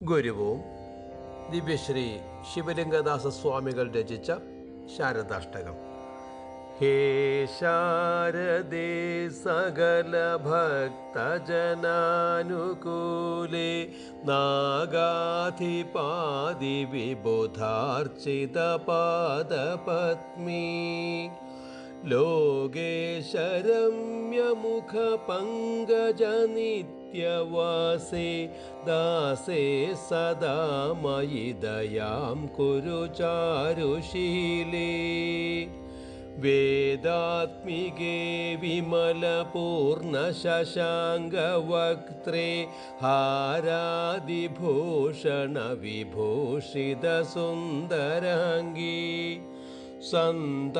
ഗുരുവും ദിവ്യശ്രീ ശിവലിംഗദാസ സ്വാമികൾ രചിച്ച ശാരദാഷ്ടകം ഹേ ശാരദേ സകല ഭക്തജനാനുകൂലേ നാഗാധിപാതി വിബുധാർച്ചിത പാദപത്മീ लोगेशरम्यमुखपङ्कजनित्यवासे दासे सदा मयि दयां कुरु चारुशीले। वेदात्मिके विमलपूर्णशशाङ्गवक्त्रे हारादिभूषणविभूषितसुन्दराङ्गी सन्तापहारिणि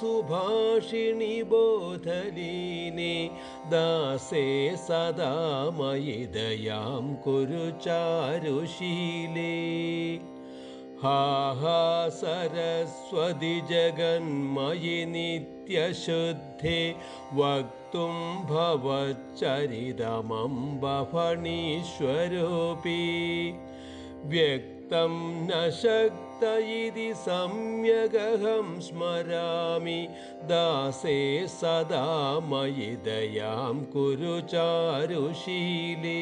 सुभाषिणि बोधलीने दासे सदा मयि दयां कुरु चारुशीले। हा हा सरस्वति जगन्मयि नित्यशुद्धे वक्तुं भवच्चरितमम्ब फणीश्वरोऽपि व्यक्तं न शक्त इति सम्यगहं स्मरामि। दासे सदा मयि दयां कुरु चारुशीले।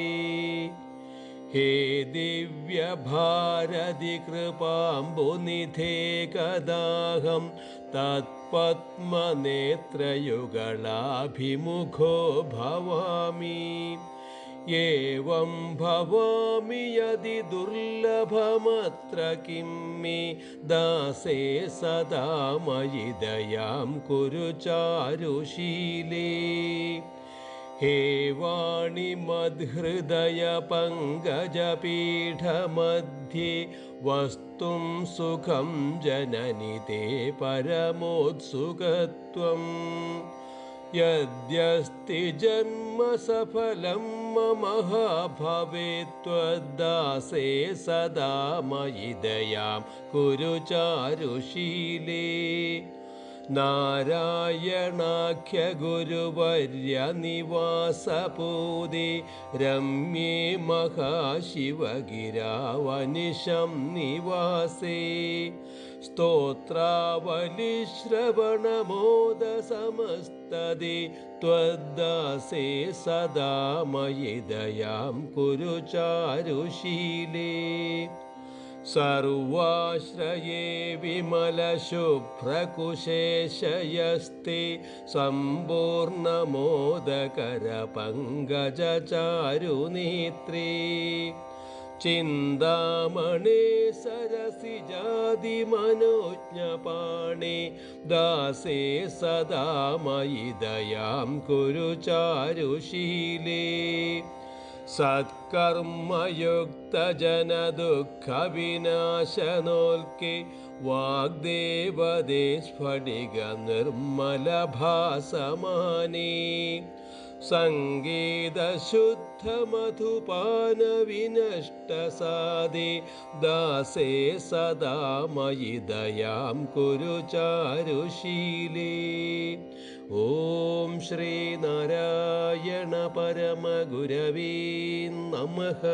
हे दिव्यभारतिकृपाम्बुनिधे कदाहं तत्पद्मनेत्रयुगलाभिमुखो भवामि एवं भवामि यदि दुर्लभमत्र किं मे दासे सदा मयि दयां कुरु चारुशीले। हे वाणिमद्हृदयपङ्कजपीठमध्ये वस्तुं सुखं जननि ते परमोत्सुकत्वम् यद्यस्ति जन्म सफलं मम त्वद्दासे सदा मयि दयां कुरु चारुशीले। नारायणाख्यगुरुवर्यनिवासपूदे रम्ये महाशिवगिरावनिशं निवासे स्तोत्रावलिश्रवणमोदसमस्तदे त्वद्दासे सदा मयि दयां कुरु चारुशीले सर्वाश्रये विमलशुभ्रकुशेशयस्ते सम्पूर्णमोदकरपङ्कजचारुनेत्रे चिन्तामणे सरसिजादिमनोज्ञपाणे दासे सदा मयि दयां कुरु चारुशीले। सत्कर्मयुक्तजनदुःखविनाशनोल्के वाग्देवदे स्फटिकनिर्मलभासमाने सङ्गीतशुद्धमधुपानविनष्टसादे दासे सदा मयि दयां कुरु चारुशीले ॐ श्रीनारायणपरमगुरवे नमः